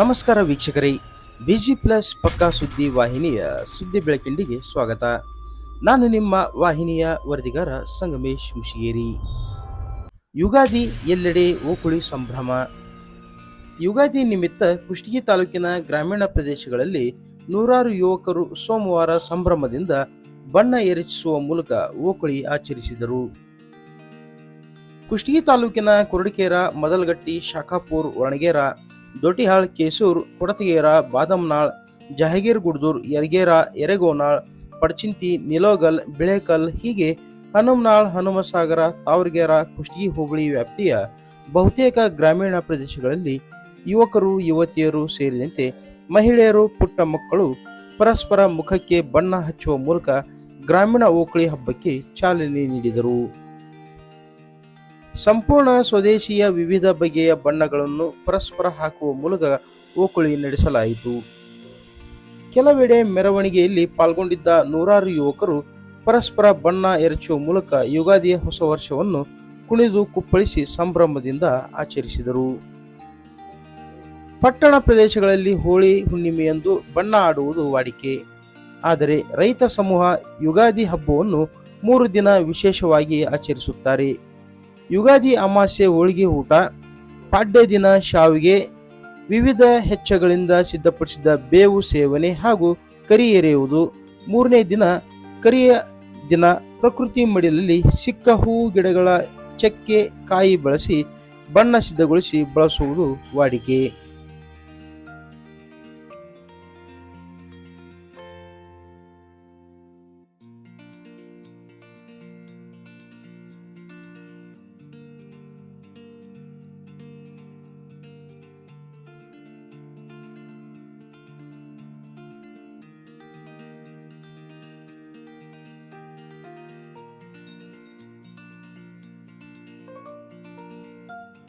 ನಮಸ್ಕಾರ ವೀಕ್ಷಕರೇ, busy plus ಪಕ್ಕಾ ಸುದ್ದಿ ವಾಹಿನಿಯ ಸುದ್ದಿ ಬೆಳಕಿಂಡಿಗೆ ಸ್ವಾಗತ. ನಾನು ನಿಮ್ಮ ವಾಹಿನಿಯ ವರದಿಗಾರ ಸಂಗಮೇಶ್ ಮುಷಿಗೇರಿ. ಯುಗಾದಿ ಎಲ್ಲೆಡೆ ಓಕುಳಿ ಸಂಭ್ರಮ. ಯುಗಾದಿ ನಿಮಿತ್ತ ಕುಷ್ಟಗಿ ತಾಲೂಕಿನ ಗ್ರಾಮೀಣ ಪ್ರದೇಶಗಳಲ್ಲಿ ನೂರಾರು ಯುವಕರು ಸೋಮವಾರ ಸಂಭ್ರಮದಿಂದ ಬಣ್ಣ ಎರಚಿಸುವ ಮೂಲಕ ಓಕುಳಿ ಆಚರಿಸಿದರು. ಕುಷ್ಟಗಿ ತಾಲೂಕಿನ ಕುರುಡಿಕೇರ, ಮದಲಗಟ್ಟಿ, ಶಾಖಾಪುರ್, ಒಣಗೇರ, ದೊಡ್ಡಿಹಾಳ್, ಕೇಸೂರ್, ಕೊಡತಗೇರ, ಬಾದಮ್ನಾಳ್, ಜಹಗೀರ್ ಗುಡ್ದೂರ್, ಯರ್ಗೇರ ಎರೆಗೋನಾಳ್ ಪಡ್ಚಿಂತಿ, ನಿಲೋಗಲ್, ಬಿಳೇಕಲ್ ಹೀಗೆ ಹನುಮನಾಳ್, ಹನುಮಸಾಗರ, ತಾವರ್ಗೇರ, ಕುಷ್ಟಗಿ ಹೋಬಳಿ ವ್ಯಾಪ್ತಿಯ ಬಹುತೇಕ ಗ್ರಾಮೀಣ ಪ್ರದೇಶಗಳಲ್ಲಿ ಯುವಕರು, ಯುವತಿಯರು ಸೇರಿದಂತೆ ಮಹಿಳೆಯರು, ಪುಟ್ಟ ಮಕ್ಕಳು ಪರಸ್ಪರ ಮುಖಕ್ಕೆ ಬಣ್ಣ ಹಚ್ಚುವ ಮೂಲಕ ಗ್ರಾಮೀಣ ಓಕಳಿ ಹಬ್ಬಕ್ಕೆ ಚಾಲನೆ ನೀಡಿದರು. ಸಂಪೂರ್ಣ ಸ್ವದೇಶಿಯ ವಿವಿಧ ಬಗೆಯ ಬಣ್ಣಗಳನ್ನು ಪರಸ್ಪರ ಹಾಕುವ ಮೂಲಕ ಓಕುಳಿ ನಡೆಸಲಾಯಿತು. ಕೆಲವೆಡೆ ಮೆರವಣಿಗೆಯಲ್ಲಿ ಪಾಲ್ಗೊಂಡಿದ್ದ ನೂರಾರು ಯುವಕರು ಪರಸ್ಪರ ಬಣ್ಣ ಎರಚುವ ಮೂಲಕ ಯುಗಾದಿಯ ಹೊಸ ವರ್ಷವನ್ನು ಕುಣಿದು ಕುಪ್ಪಳಿಸಿ ಸಂಭ್ರಮದಿಂದ ಆಚರಿಸಿದರು. ಪಟ್ಟಣ ಪ್ರದೇಶಗಳಲ್ಲಿ ಹೋಳಿ, ಹುಣ್ಣಿಮೆಯಂದು ಬಣ್ಣ ಆಡುವುದು ವಾಡಿಕೆ. ಆದರೆ ರೈತ ಸಮೂಹ ಯುಗಾದಿ ಹಬ್ಬವನ್ನು ಮೂರು ದಿನ ವಿಶೇಷವಾಗಿ ಆಚರಿಸುತ್ತಾರೆ. ಯುಗಾದಿ ಅಮಾಸ್ಯೆ ಹೋಳಿಗೆ ಊಟ, ಪಾಡ್ಯ ದಿನ ಶಾವಿಗೆ, ವಿವಿಧ ಹೆಚ್ಚಗಳಿಂದ ಸಿದ್ಧಪಡಿಸಿದ ಬೇವು ಸೇವನೆ ಹಾಗೂ ಕರಿ ಎರೆಯುವುದು. ಮೂರನೇ ದಿನ ಕರಿಯ ದಿನ, ಪ್ರಕೃತಿ ಮಡಿಲಲ್ಲಿ ಸಿಕ್ಕ ಹೂ ಗಿಡಗಳ ಚಕ್ಕೆ ಕಾಯಿ ಬಳಸಿ ಬಣ್ಣ ಸಿದ್ಧಗೊಳಿಸಿ ಬಳಸುವುದು ವಾಡಿಕೆ.